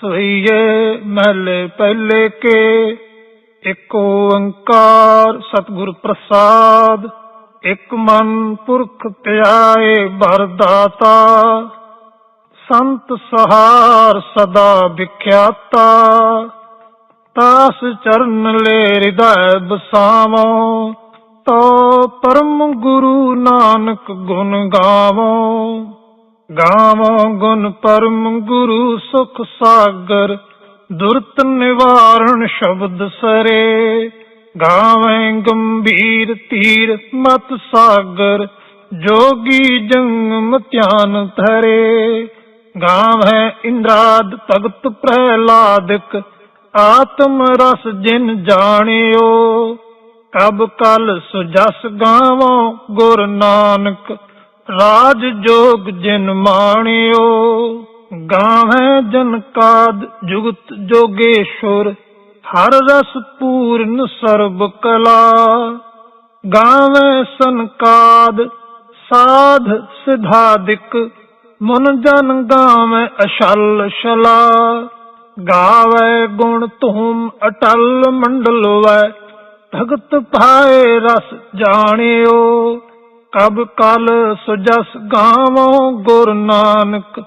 ਸਈਏ ਮਹਲੇ ਪਹਿਲੇ ਕੇ, ਇੱਕ ਓੰਕਾਰ ਸਤਿਗੁਰ ਪ੍ਰਸਾਦ, ਇੱਕ ਮਨ ਪੁਰਖ ਪਿਆਏ ਭਰਦਾਤਾ ਸੰਤ ਸਹਾਰ ਸਦਾ ਵਿਖਿਆਤਾ, ਤਾਸ ਚਰਨ ਲੈ ਹਿਰਦੈ ਬਸਾਵੋ, ਤੋ ਪਰਮ ਗੁਰੂ ਨਾਨਕ ਗੁਣ ਗਾਵੋ। ਗਾਵੋ ਗੁਣ ਪਰਮ ਗੁਰੂ ਸੁਖ ਸਾਗਰ, ਦੁਰਤ ਨਿਵਾਰਣ ਸ਼ਬਦ ਸਰੇ। ਗਾਵੇਂ ਗੰਭੀਰ ਤੀਰ ਮਤ ਸਾਗਰ, ਜੋਗੀ ਜੰਗਮ ਧਿਆਨ ਧਰੇ। ਗਾਵੇਂ ਇੰਦਰਾਦ ਭਗਤ ਪ੍ਰਹਿਲਾਦਿਕ, ਆਤਮ ਰਸ ਜਿਨ ਜਾਣਿਓ। ਕਬ ਕਲ ਸੁਜਸ ਗਾਵੋ ਗੁਰ ਨਾਨਕ ਰਾਜ ਜੋਗ ਜਿਨ ਮਾਣਿਓ, ਗਾਵੇਂ ਜਨ ਕਾਦ ਜੁਗਤ ਜੋਗੇਸ਼ਵਰ ਹਰ ਰਸ ਪੂਰਨ ਸਰਬ ਕਲਾ। ਗਾਵੇਂ ਸੰਕਾਦ ਸਾਧ ਸਿਧਾਦਿਕ, ਮਨ ਜਨ ਗਾਵੇਂ ਅਸ਼ਲ ਸ਼ਲਾ। ਗਾਵੇ ਗੁਣ ਧੂਮ ਅਟਲ ਮੰਡਲ ਵੈ ਭਗਤ ਭਾਏ ਰਸ ਜਾਣਿਓ। ਕਬ ਕਲ ਸੁਜਸ ਗਾਵੋ ਗੁਰ ਨਾਨਕ,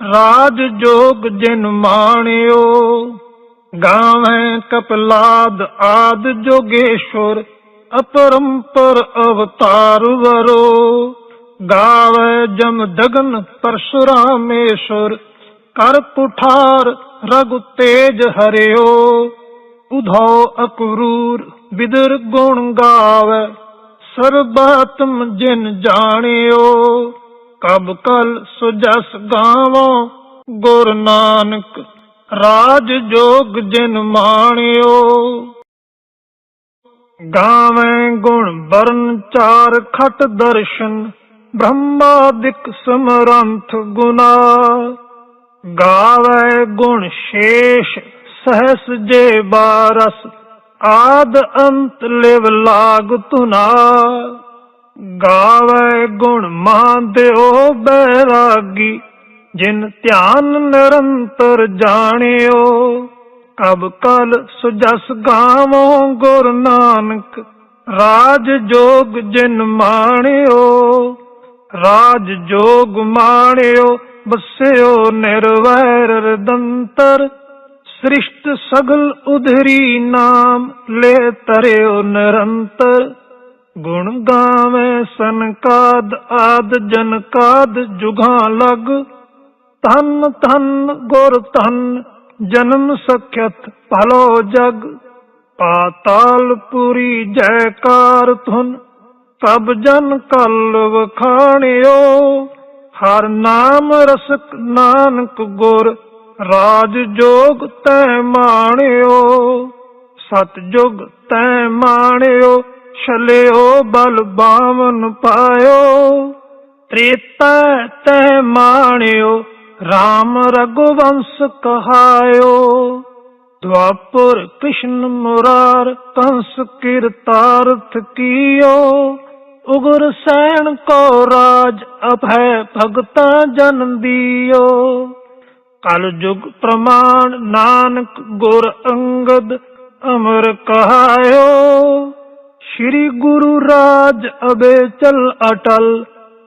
ਰਾਜ ਜੋਗ ਜਿਨ ਮਾਣਿਓ। ਗਾਵੇਂ ਕਪਲਾਦ ਆਦ ਜੋਗੇਸ਼ਵਰ ਅਪਰੰਪਰ ਅਵਤਾਰ ਵਰੋ। ਗਾਵੇ ਜਮ ਦਗਨ ਪਰਸ਼ੁਰਾਮੇਸ਼ਵਰ ਕਰ ਪੁਠਾਰ ਰਗੁ ਤੇਜ ਹਰਿਓ। ਉਧੋ ਅਕਰੂਰ ਬਿਦਰ ਗੁਣ ਗਾਵੇ। ਸਰਬਾਤਮ ਜਿਨ ਜਾਣਿਓ, ਕਬ ਕਲ ਸੁਜਸ ਗਾਵੋ, ਗੁਰ ਨਾਨਕ ਰਾਜ ਜੋਗ ਜਿਨ ਮਾਣਿਓ। ਗਾਵੇਂ ਗੁਣ ਬਰਨ ਚਾਰ ਖਟ ਦਰਸ਼ਨ, ਬ੍ਰਹਮਾਦਿਕ ਸਮਰੰਥ ਗੁਨਾ। ਗਾਵੇ ਗੁਣ ਸ਼ੇਸ਼, ਸਹਸ ਜੇ ਬਾਰਸ ਆਦ ਅੰਤ ਲਿਵ ਲਾਗ ਤੁਨਾ ਗਾਵੇ ਗੁਣ ਮਾਂਦਿਓ ਬੈਰਾਗੀ। ਜਿਨ ਧਿਆਨ ਨਿਰੰਤਰ ਜਾਣਿਓ, ਕਬ ਕਲ ਸੁਜਸ ਗਾਵੋ ਗੁਰ ਨਾਨਕ। ਰਾਜ ਜੋਗ ਜਿਨ ਮਾਣਿਓ, ਰਾਜ ਜੋਗ ਮਾਣਿਓ, ਬਸਿਓ ਨਿਰਵੈਰ ਰਦੰਤਰ। ਸ੍ਰਿਸ਼ਟ ਸਗਲ ਉਧਰੀ ਨਾਮ ਲੈ ਤਰਿਓ ਨਿਰੰਤਰ ਗੁਣ ਗਾਵੇਂ ਸੰਕਾਦ ਆਦ ਜਨਕਾਦ ਜੁਗਾਂ ਲਗ। ਤਨ ਤਨ ਗੁਰ ਤਨ ਜਨਮ ਸਖਿਅਤ ਭਲੋ ਜਗ। ਪਾਤਾਲ ਪੁਰੀ ਜੈਕਾਰ ਧੁਨ ਕਬ ਜਨ ਕਲ ਵਖਾਣਿਓ। ਹਰ ਨਾਮ ਰਸਕ ਨਾਨਕ ਗੁਰ ਰਾਜ ਜੋਗ ਤੈ ਮਾਣਿਓ, ਸਤ ਜੁਗ ਤੈ ਮਾਣਿਓ, ਛਲਿਓ ਬਲ ਬਾਵਨ ਪਾਇਓ। ਤ੍ਰੇਤਾ ਤੈ ਮਾਣਿਓ RAM ਰਘੁਵੰਸ਼ ਕਹਾਇਓ। ਦਵਾਪੁਰ ਕ੍ਰਿਸ਼ਨ ਮੁਰਾਰ ਕੰਸ ਕਿਰਤਾਰਥ ਕੀਓ। ਉਗਰ ਸੈਣ ਕੋ ਰਾਜ ਅਭੈ ਭਗਤਾ ਜਨ ਦੀਓ। ਕਲ ਪ੍ਰਮਾਣ, ਨਾਨਕ ਗੁਰ ਅੰਗਦ ਅਮਰ ਕਹਾਇਓ। ਸ੍ਰੀ ਗੁਰੂ ਰਾਜ ਅਬੇ ਚਲ ਅਟਲ,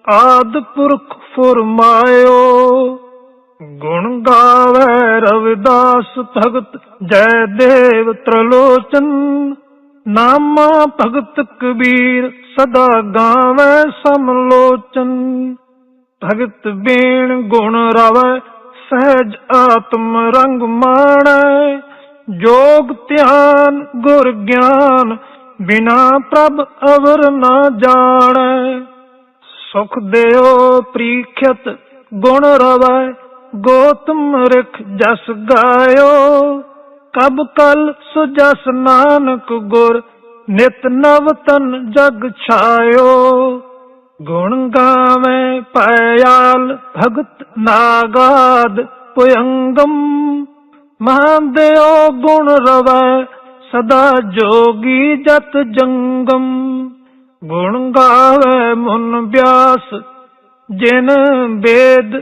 ਆਦ ਪੁਰਖ ਫਰਮਾਇਓ। ਗੁਣ ਗਾਵੇ ਰਵਿਦਾਸ ਭਗਤ, ਜੈ ਦੇਵ ਤ੍ਰਲੋਚਨ। ਨਾਮਾ ਭਗਤ ਕਬੀਰ, ਸਦਾ ਗਾਵੇ ਸਮਲੋਚਨ। ਭਗਤ ਬੀਣ ਗੁਣ ਰਵੈ ਸਹਿਜ ਆਤਮ ਰੰਗ ਮਾਣੈ, ਜੋਗ ਧਿਆਨ ਗੁਰ ਗਿਆਨ, ਬਿਨਾ ਪ੍ਰਭ ਅਵਰ ਨਾ ਜਾਣੈ। ਸੁਖ ਦਿਓ ਪ੍ਰੀਖਿਤ ਗੁਣ ਰਵੈ, ਗੋਤਮ ਰਖ ਜਸ ਗਾਇਓ। ਕਬ ਕਲ ਸੁਜਸ ਨਾਨਕ ਗੁਰ, ਨਿਤ ਨਵ ਤਨ ਜਗ ਛਾਇਓ। ਗੁਣ ਗਾਵੇ ਪਿਆਲ ਭਗਤ ਨਾਗਾਦ ਪੁਯੰਗਮ। ਮਹਾਦੇਓ ਗੁਣ ਰਵੈ, ਸਦਾ ਜੋਗੀ ਜਤ ਜੰਗਮ। ਗੁਣ ਗਾਵੇ ਮਨ ਬਿਆਸ, ਜਿਨ ਵੇਦ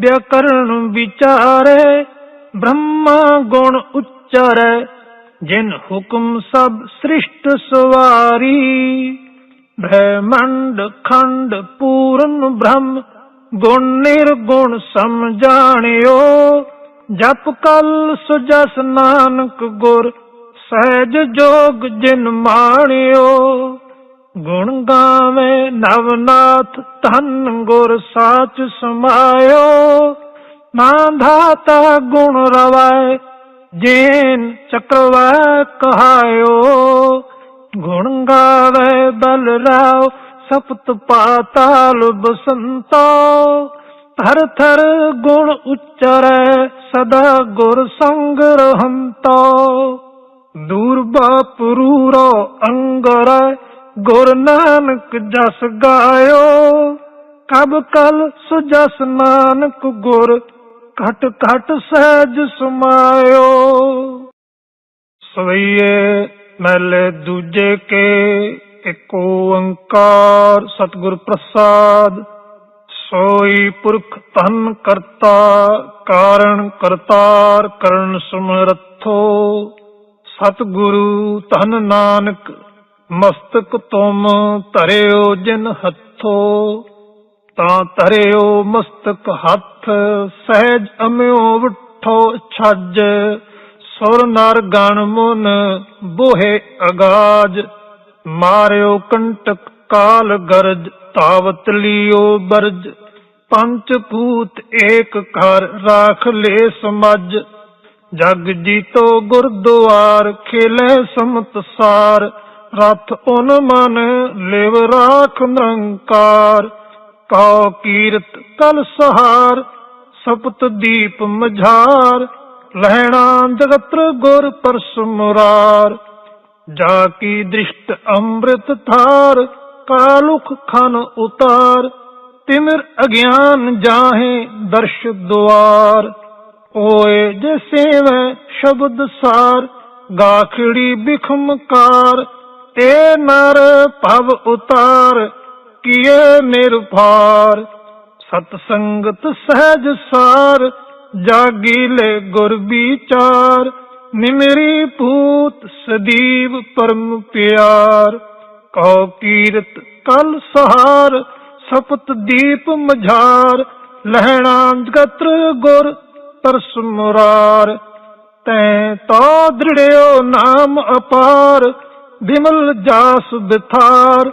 ਵਿਆਕਰਣ ਵਿਚਾਰੇ। ਬ੍ਰਹਮਾ ਗੁਣ ਉਚਰੈ, ਜਿਨ ਹੁਕਮ ਸਭ ਸ੍ਰਿਸ਼ਟ ਸਵਾਰੀ। ਬ੍ਰਹਮੰਡ ਖੰਡ ਪੂਰਨ ਬ੍ਰਹਮ ਗੁਣ ਨਿਰਗੁਣ ਸਮਝਾਣਿਓ ਜਪ ਕਲ ਸੁਜਸ ਨਾਨਕ ਗੁਰ ਸਹਿਜ ਜੋਗ ਜਿਨ ਮਾਣਿਓ ਗੁਣ ਗਾਵੇ ਨਵਨਾਥ ਧੰਨ ਗੁਰ ਸਾਚ ਸਮਾਇਓ ਮਾਂਧਾਤਾ ਗੁਣ ਰਵਾਏ ਜੇਨ ਚਕਰਵੈ ਕਹਾਇਓ ਗੁਣ ਗਾਵੇ ਬਲ ਰਾਵ ਸਪਤ ਪਾਤਾਲ ਬਸੰਤੋ ਥਰ ਥਰ ਗੁਣ ਉਚਰੈ, ਸਦਾ ਗੁਰ ਸੰਗ ਰਹੰਤੋ। ਦੂਰ ਬਾਪਰੂਰੋ ਅੰਗਰੈ, ਗੁਰ ਨਾਨਕ ਜਸ ਗਾਇਓ। ਕਬ ਕਲ ਸੁਜਸ ਨਾਨਕ ਗੁਰ, ਘਟ ਘਟ ਸਹਿਜ ਸਮਾਇਓ। ਸਵਈਏ ਮਹਲੇ ਦੂਜੇ ਕੇ, ਇੱਕ ਓੰਕਾਰ ਸਤਿਗੁਰ ਪ੍ਰਸਾਦ। ਸੋਈ ਪੁਰਖ ਤਨ ਕਰਤਾ, ਕਾਰਣ ਕਰਤਾਰ ਕਰਨ ਸਮਰਥੋ ਸਤਿਗੁਰੂ ਧਨ ਨਾਨਕ, ਮਸਤਕ ਤੁਮ ਧਰਿਓ ਜਿਨ ਹੱਥੋ। ਤਾਂ ਧਰਿਓ ਮਸਤਕ ਹੱਥ, ਸਹਿਜ ਅਮਿਓ ਉਠੋ ਛੱਜ। ਸੁਰ ਨਰ ਗਣ ਮੁਨ ਬੋਹੇ ਅਗਾਜ, ਮਾਰਿਓ ਕੰਟਕ ਕਾਲ ਗਰਜ, ਤਾਵਤ ਲਿਓ ਬਰਜ, ਪੰਚ ਭੂਤ ਏਕ ਘਰ ਰਾਖ ਲੈ ਸਮਝ। ਜਗ ਜੀਤੋ ਗੁਰਦੁਆਰ ਖੇਲੇ ਸਮਤਸਾਰ ਰਥ ਉਨ ਮਨ ਲਿਵ ਰਾਖ ਨਿਰੰਕਾਰ। ਕਉ ਕੀਰਤ ਕਲ ਸਹਾਰ, ਸਪਤ ਦੀਪ ਮਝਾਰ ਲਹਿਣਾ ਜਗਤਰ ਗੁਰ ਪਰਸ ਮੁਰਾਰ ਜਾ ਕੀ ਦ੍ਰਿਸ਼ਟ ਅੰਮ੍ਰਿਤ ਥਾਰ ਕਾਲੁਖ ਖਨ ਉਤਾਰ, ਤਿਮਿਰ ਅਗਿਆਨ ਜਾਹੇ ਦਰਸ਼ ਦੁਆਰ। ਓਏ ਜੇ ਸੇਵੈ ਸ਼ਬਦ ਸਾਰ, ਗਾਖੜੀ ਬਿਖਮਕਾਰ ਤੇ ਨਰ ਭਵ ਉਤਾਰ, ਕੀਏ ਨਿਰਭਾਰ। ਸਤ ਸੰਗਤ ਸਹਿਜ ਸਾਰ ਜਾਗੀ ਗੁਰ ਵਿਚਾਰ ਨਿਮਰੀ ਭੂਤ ਸਦੀਵ ਪਰਮ ਪਿਆਰ। ਕਉ ਕੀਰਤ ਕਲ ਸਹਾਰ, ਸਪਤ ਦੀਪ ਮਝਾਰ। ਲਹਿਣਾ ਜਗਤਰ ਗੁਰ ਤਰਸ ਮੁਰਾਰ। ਤੈ ਤੋ ਦ੍ਰਿੜਿਓ ਨਾਮ ਅਪਾਰ, ਬਿਮਲ ਜਾਸ ਬਿਥਾਰ।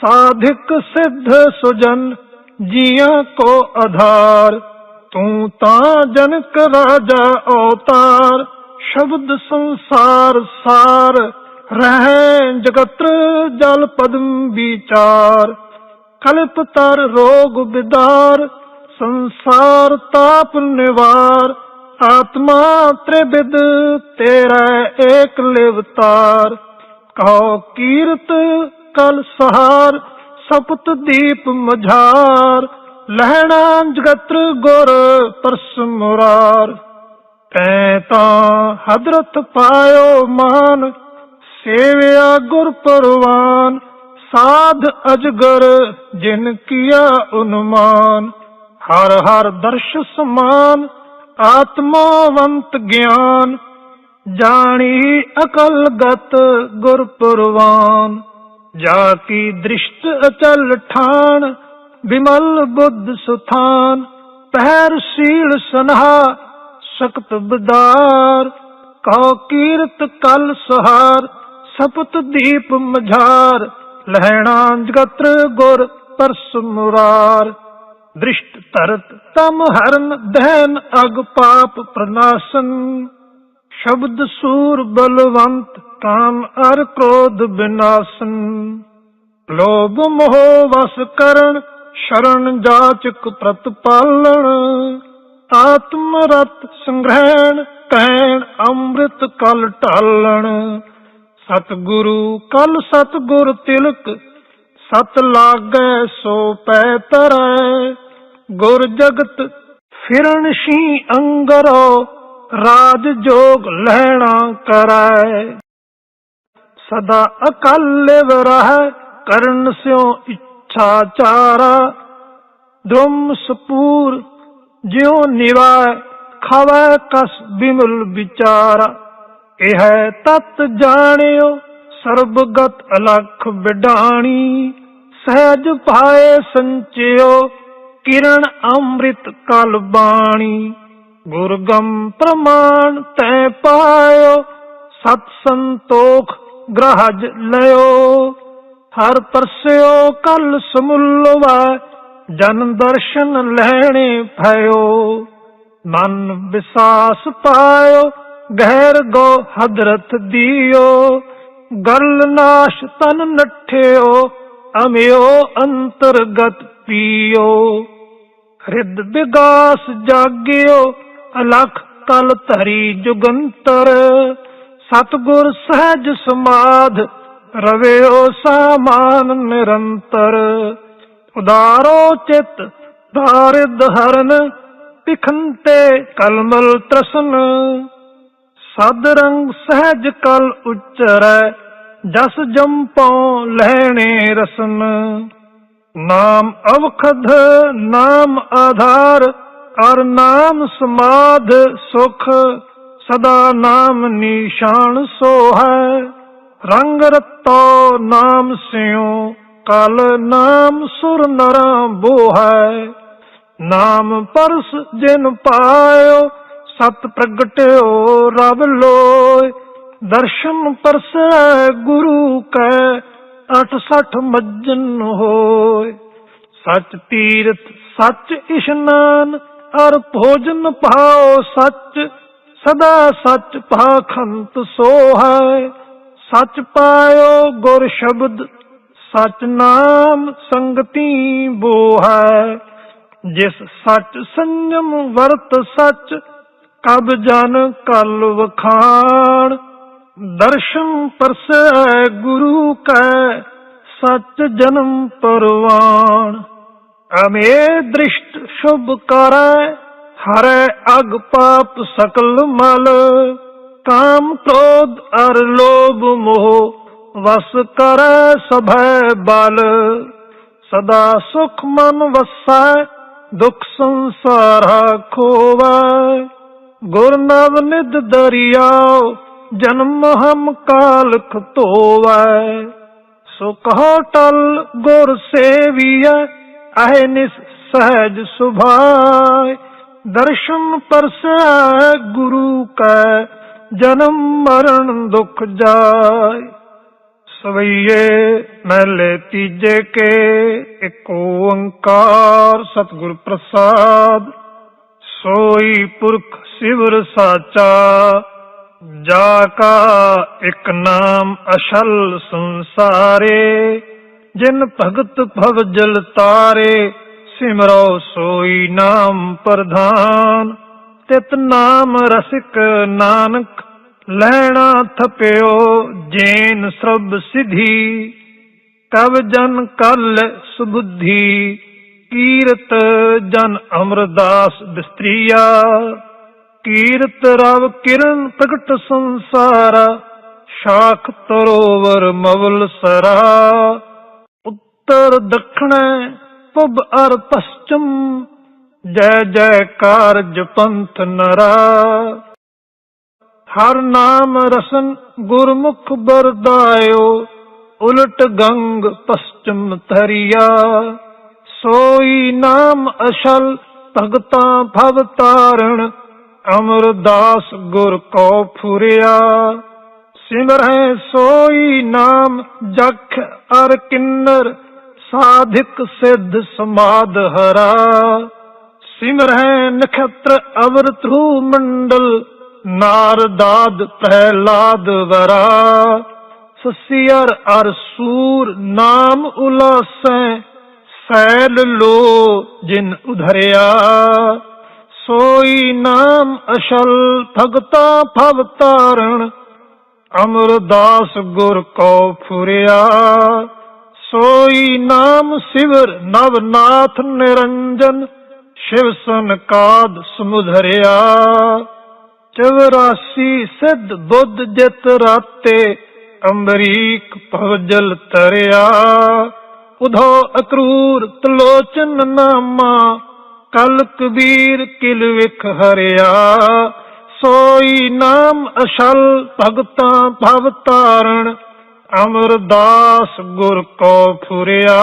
ਸਾਧਿਕ ਸਿੱਧ ਸੁਜਨ ਜੀਆਂ ਕੋ ਆਧਾਰ। ਤੂੰ ਤਾਂ ਜਨਕ ਰਾਜਾ ਅਵਤਾਰ, ਸ਼ਬਦ ਸੰਸਾਰ ਸਾਰ, ਰਹਿ ਜਗਤਰ ਜਲ ਪਦਮ ਵਿਚਾਰ। ਕਲਪ ਤਰ ਰੋਗ ਬਿਦਾਰ, ਸੰਸਾਰ ਤਾਪ ਨਿਵਾਰ। ਆਤਮਾ ਤ੍ਰਿਵਿਦ ਤੇਰਾ ਏਕ ਲਿਵਤਾਰ। ਕਹੋ ਕੀਰਤ ਕਲ ਸਹਾਰ, ਸਪਤ ਦੀਪ ਮਝਾਰ। ਲਹਿਣਾ ਜਗਤਰ ਗੁਰ ਪਰਸ ਮੁਰਾਰ। ਤੈ ਤਾਂ ਹਦਰਤ ਪਾਇਓ ਮਾਨ, ਸੇਵਿਆ ਗੁਰ ਪਰਵਾਨ। ਸਾਧ ਅਜਗਰ ਜਿਨ ਕੀਆ ਉਨਮਾਨ। ਹਰ ਹਰ ਦਰਸ਼ ਸਮਾਨ, ਆਤਮਾਵੰਤ ਗਿਆਨ। ਜਾਣੀ ਅਕਲ ਗਤ ਗੁਰ ਪਰਵਾਨ। ਜਾ ਕੀ ਦ੍ਰਿਸ਼ਟ ਅਚਲ ਠਾਣ ਬਿਮਲ ਬੁੱਧ ਸੁਥਾਨ, ਪਹਿਰ ਸੀਲ ਸਨਹਾ ਸਖਤ ਬਦਾਰ। ਕਉ ਕੀਰਤ ਕਲ ਸਹਾਰ, ਸਪਤ ਦੀਪ ਮਝਾਰ। ਲਹਿਣਾ ਜਗਤਰ ਗੁਰ ਪਰਸ ਮੁਰਾਰ। ਦ੍ਰਿਸ਼ਟ ਤਰਤ ਤਮ ਹਰਨ ਦਹਿਨ ਅਗ ਪਾਪ ਪ੍ਰਨਾਸ਼ਨ। ਸ਼ਬਦ ਸੂਰ ਬਲਵੰਤ ਕਾਮ ਅਰ ਕ੍ਰੋਧ ਬਿਨਾਸ਼ਨ। ਲੋਭ ਮੋਹ ਵਸ ਕਰਨ ਸ਼ਰਨ ਜਾਚਕ ਪ੍ਰਤਪਾਲਣ ਆਤਮ ਰਤ ਸੰਗ੍ਰਹਿਣ ਕਹਿਣ ਅੰਮ੍ਰਿਤ ਕਲ ਢਾਲਣ। ਸਤਿਗੁਰੂ, ਕਲ ਸਤਿਗੁਰ ਤਿਲਕ, ਸਤ ਲਾਗੈ ਸੋ ਪੈ ਤਰੈ। ਗੁਰ ਜਗਤ ਫਿਰਨ ਸੀ ਅੰਗਰੋ, ਰਾਜ ਜੋਗ ਲੈਣਾ ਕਰੈ। ਸਦਾ ਅਕਲ ਰਹਿ ਕਰਨ ਸਿਓ ਇੱਛਾ ਚਾਰਾ ਧਰਮ ਸਪੂਰ, ਜਿਉ ਨਿਵਾਇ, ਖਾਵੈ ਕਸ ਬਿਮਲ ਵਿਚਾਰਾ। ਇਹ ਤਤ ਜਾਣਿਓ, ਸਰਬਗਤ ਅਲਖ ਵਿਡਾਣੀ ਸਹਿਜ ਪਾਏ ਸੰਚਿਓ ਕਿਰਣ ਅੰਮ੍ਰਿਤ ਕਲ ਬਾਣੀ। ਗੁਰਗਮ ਪ੍ਰਮਾਣ ਤੈ ਪਾਇਓ, ਸਤ ਸੰਤੋਖ ਗ੍ਰਹਜ ਲਿਓ ਹਰ ਪਰਸਿਓ ਕਲ ਸਮੁੱਲਵਾ, ਜਨ ਦਰਸ਼ਨ ਲੈਣੇ ਭਇਓ। ਮਨ ਵਿਸਾਸ ਪਾਇਓ, ਗਹਿਰ ਗੋ ਹਦਰਤ ਦਿਓ। ਗਲ ਨਾਸ਼ ਤਨ ਨਠਿਓ, ਅਮਿਓ ਅੰਤਰਗਤ ਪੀਓ। ਹਿਰਦ ਵਿਗਾਸ ਜਾਗਿਓ, ਅਲਖ ਕਲ ਧਰੀ ਜੁਗੰਤਰ। ਸਤਗੁਰ ਸਹਿਜ ਸਮਾਧ ਰਵਿਓ ਸਾਮਾਨ ਨਿਰੰਤਰ। ਉਦਾਰੋ ਚਿਤ ਧਾਰਿਦ ਹਰਨ ਪਿਖੰਤੇ ਕਲਮਲ ਤ੍ਰਸਨ। ਸਦ ਰੰਗ ਸਹਿਜ ਕਲ ਉਚਰੈ, ਜਸ ਜੰਪੋਂ ਲਹਿਣੇ ਰਸਨ। ਨਾਮ ਅਵਖਦ ਨਾਮ ਆਧਾਰ, ਅਰ ਨਾਮ ਸਮਾਧ ਸੁਖ। ਸਦਾ ਨਾਮ ਨਿਸ਼ਾਨ ਸੋਹੈ, ਰੰਗ ਰਤੋ ਨਾਮ ਸਿਉ, ਕਲ ਨਾਮ ਸੁਰ ਨਰਾਂ ਬੋਹੈ ਨਾਮ ਪਰਸ ਜਿਨ ਪਾਇਓ, ਸਤ ਪ੍ਰਗਟਿਓ ਰਬ ਲੋਇ। ਦਰਸ਼ਨ ਪਰਸੈ ਗੁਰੂ ਕੈ 68 ਮੱਜਨ ਹੋਏ ਸਚ ਤੀਰਥ, ਸਚ ਇਸ਼ਨਾਨ, ਅਰ ਭੋਜਨ ਪਾਓ ਸਚ, ਸਦਾ ਸੱਚ ਪਾਖੰਤ ਸੋਹੈ ਸੱਚ ਪਾਇਓ ਗੁਰ ਸ਼ਬਦ, ਸਚ ਨਾਮ ਸੰਗਤੀ ਬੋਹੈ। ਜਿਸ ਸੱਚ ਸੰਜਮ ਵਰਤ ਸੱਚ, ਕਬ ਜਨ ਕਲ ਵਖਾਣ। ਦਰਸ਼ਨ ਪਰਸੈ ਗੁਰੂ ਕੈ, ਸੱਚ ਜਨਮ ਪਰਵਾਨ ਅਮੇ ਦ੍ਰਿਸ਼ਟ ਸ਼ੁਭ ਕਰੈ, ਹਰੈ ਅਗ ਪਾਪ ਸਕਲ ਮਲ। ਕਾਮ ਕ੍ਰੋਧ ਅਰ ਲੋਭ ਮੋਹ, ਵਸ ਕਰੈ ਸਭੈ ਬਲ। ਸਦਾ ਸੁਖ ਮਨ ਵਸੈ, ਦੁਖ ਸੰਸਾਰਾ ਖੋਵੈ। ਗੁਰ ਨਵ ਨਿਧ ਦਰਿਆਓ, ਜਨਮ ਹਮ ਕਾਲਖ ਧੋਵੈ। ਸੋ ਕਹੋ ਟਲ ਗੁਰ ਸੇਵੀਐ, ਅਹੇ ਨਿਸ ਸਹਿਜ ਸੁਭਾਇ ਦਰਸ਼ਨ ਪਰਸੈ ਗੁਰੂ ਕੈ ਜਨਮ ਮਰਨ ਦੁਖ ਜਾਏ। ਸਵਈਏ ਮਹਲੇ ਤੀਜੇ ਕੇ, ਇੱਕ ਓੰਕਾਰ ਸਤਿਗੁਰ ਪ੍ਰਸਾਦ। ਸੋਈ ਪੁਰਖ ਸਿਵਰ ਸਾਚਾ, ਜਾ ਕਾ ਇੱਕ ਨਾਮ ਅਸ਼ਲ ਸੰਸਾਰੇ। ਜਿਨ ਭਗਤ ਭਵ ਜਲ ਤਾਰੇ, ਸਿਮਰੋ ਸੋਈ ਨਾਮ ਪ੍ਰਧਾਨ। ਤਿਤ ਨਾਮ ਰਸਿਕ ਨਾਨਕ, ਲੈਣਾ ਥਪਿਓ ਜੇਨ ਸਰਬ ਸਿਧੀ। ਕਵ ਜਨ ਕਲ ਸੁਬੁੱਧੀ, ਕੀਰਤ ਜਨ ਅਮਰਦਾਸ ਬਿਸਤਰੀਆ। ਕੀਰਤ ਰਵ ਕਿਰਨ ਪ੍ਰਗਟ ਸੰਸਾਰਾ, ਸ਼ਾਖ ਤਰੋਵਰ ਮਵਲ ਸਰਾ। ਉੱਤਰ ਦੱਖਣ ਪੁਬ ਅਰ ਪਸ਼ਚਮ ਜੈ ਜੈਕਾਰ ਜਪੰਥ ਨਰਾ। ਹਰ ਨਾਮ ਰਸਨ ਗੁਰਮੁਖ ਬਰਦਾਇਓ ਉਲਟ ਗੰਗ ਪਸ਼ਚਮ ਤਰਿਆ ਸੋਈ ਨਾਮ ਅਸ਼ਲ ਭਗਤਾ ਭਵ ਤਾਰਣ, ਅਮਰਦਾਸ ਗੁਰ ਕੋ ਫੁਰਿਆ। ਸਿਮਰਹਿ ਸੋਈ ਨਾਮ ਜਖ ਅਰ ਕਿੰਨਰ, ਸਾਧਿਕ ਸਿੱਧ ਸਮਾਦ ਹਰਾ। ਸਿਮਰਹਿ ਨਖਤਰ ਅਵਰ ਧਰੂ ਮੰਡਲ ਨਾਰਦਾਦ ਪ੍ਰਹਿਲਾਦ ਵਰਾ ਸਸੀਅਰ ਅਰ ਸੂਰ ਨਾਮ ਉਲਾਸੈ ਸੈਲ ਲੋ ਜਿਨ ਉਧਰਿਆ ਸੋਈ ਨਾਮ ਅਸ਼ਲ ਭਗਤਾ ਭਵ ਤਾਰਣ ਅਮਰਦਾਸ ਗੁਰ ਕੋ ਫੁਰਿਆ ਸੋਈ ਨਾਮ ਸਿਵਰ ਨਵਨਾਥ ਨਿਰੰਜਨ ਸ਼ਿਵ ਸੰਕਾਦ ਸਮੁਧਰਿਆ। ਚਵਰਾਸੀ ਸਿੱਧ ਬੁੱਧ ਜਿਤ ਰਾਤੇ ਅੰਬਰੀਕ ਭਵਜਲ ਤਰਿਆ। ਉਧੋ ਅਕਰੂਰ ਤਲੋਚਨ ਨਾਮਾ ਕਲ ਕਬੀਰ ਕਿਲ ਵਿਖ ਹਰਿਆ। ਸੋਈ ਨਾਮ ਅਸ਼ਲ ਭਗਤਾਂ ਭਵ ਤਾਰਣ ਅਮਰਦਾਸ ਗੁਰ ਕੋ ਫੁਰਿਆ।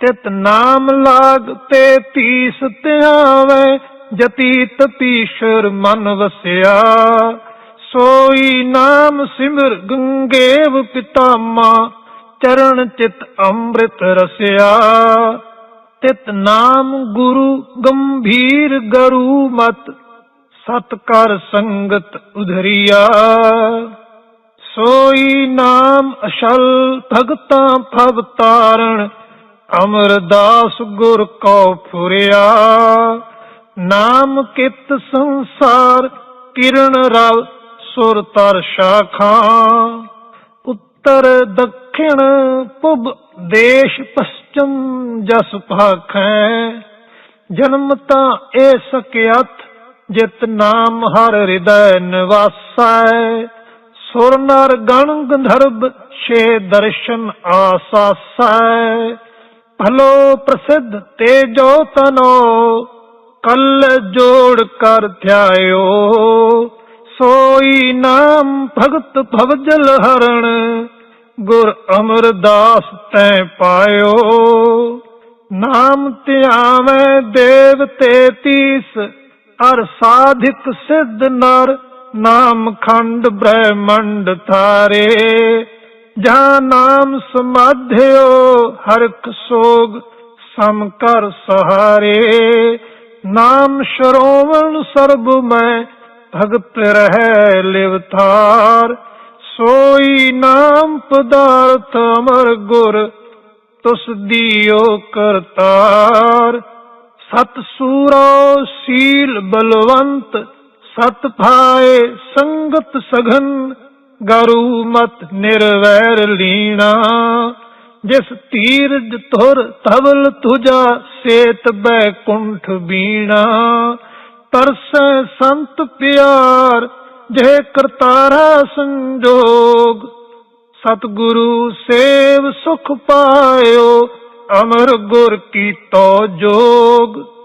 ਤਿਤ ਨਾਮ ਲਾਗ ਤੇ ਤੀਸ ਧਿਆਵੇ ਜਤੀ ਤਤੀਸ਼ਰ ਮਨ ਵਸਿਆ। ਸੋਈ ਨਾਮ ਸਿਮਰ ਗੰਗੇਵ ਪਿਤਾਮਾ, ਚਰਨ ਚਿਤ ਅੰਮ੍ਰਿਤ ਰਸਿਆ। ਤਿਤ ਨਾਮ ਗੁਰੂ ਗੰਭੀਰ ਗਰੂ ਮਤ ਸਤ ਕਰ ਸੰਗਤ ਉਧਰੀਆ। ਸੋਈ ਨਾਮ ਅਸ਼ਲ ਭਗਤਾਂ ਭਵ ਤਾਰਣ ਅਮਰਦਾਸ ਗੁਰ ਕੋ ਫੁਰਿਆ, ਨਾਮ ਕਿਤ ਸੰਸਾਰ ਕਿਰਨ ਰਵ ਸੁਰ ਤਰ ਸ਼ਾਖਾਂ। ਉੱਤਰ ਦੱਖਿਣ ਪੁਬ ਦੇਸ਼ ਪশ্ਚਮ ਜਸ ਭਾਖੈ, ਜਨਮ ਤਾਂ ਏ ਸਕਿਆਤ ਜਿਤ ਨਾਮ ਹਰ ਹਿਰਦੈ ਨਿਵਾਸੈ। ਸੁਰ ਨਰ ਗਣ ਗੰਧਰਵ ਛੇ ਦਰਸ਼ਨ ਆਸਾਸੈ। ਭਲੋ ਪ੍ਰਸਿੱਧ ਤੇਜੋ ਤਨੋ, ਕਲ ਜੋੜ ਕਰ ਧਿਆਇਓ। ਸੋਈ ਨਾਮ ਭਗਤ ਭਵਜਲ ਹਰਣ, ਗੁਰ ਅਮਰਦਾਸ ਤੈ ਪਾਇਓ। ਨਾਮ ਧਿਆਵੇਂ ਦੇਵ ਤੇਤੀਸ ਅਰ ਸਾਧਿਕ ਸਿੱਧ ਨਰ, ਨਾਮ ਖੰਡ ਬ੍ਰਹਮੰਡ ਥਾਰੇ ਜਾਂ ਨਾਮ ਸਮਾਧਿਓ ਹਰਕ ਸੋਗ ਸਮ ਕਰ ਸਹਾਰੇ। ਨਾਮ ਸ਼ਰੋਵਣ ਸਰਬ ਮੈਂ, ਭਗਤ ਰਹਿ ਲਿਵ ਥਾਰ। ਸੋਈ ਨਾਮ ਪਦਾਰਥ ਅਮਰ ਗੁਰ, ਤੁਸ ਦੀਓ ਕਰਤਾਰ। ਸਤ ਸੂਰੋ ਸੀਲ ਬਲਵੰਤ, ਸਤ ਭਾਏ ਸੰਗਤ ਸਘਨ ਗਰੂ ਮਤ ਨਿਰਵੈਰ ਲੀਣਾ। ਜਿਸ ਤੀਰਜ ਤੁਰ ਧਵਲ ਤੁਜਾ, ਸੇਤ ਬੈਕੁੰਠ ਬੀਣਾ। ਤਰਸੈ ਸੰਤ ਪਿਆਰ ਜੇ ਕਰਤਾਰਾ ਸੰਜੋਗ। ਸਤਿਗੁਰੂ ਸੇਵ ਸੁਖ ਪਾਇਓ, ਅਮਰ ਗੁਰ ਕੀ ਤੋ ਜੋਗ।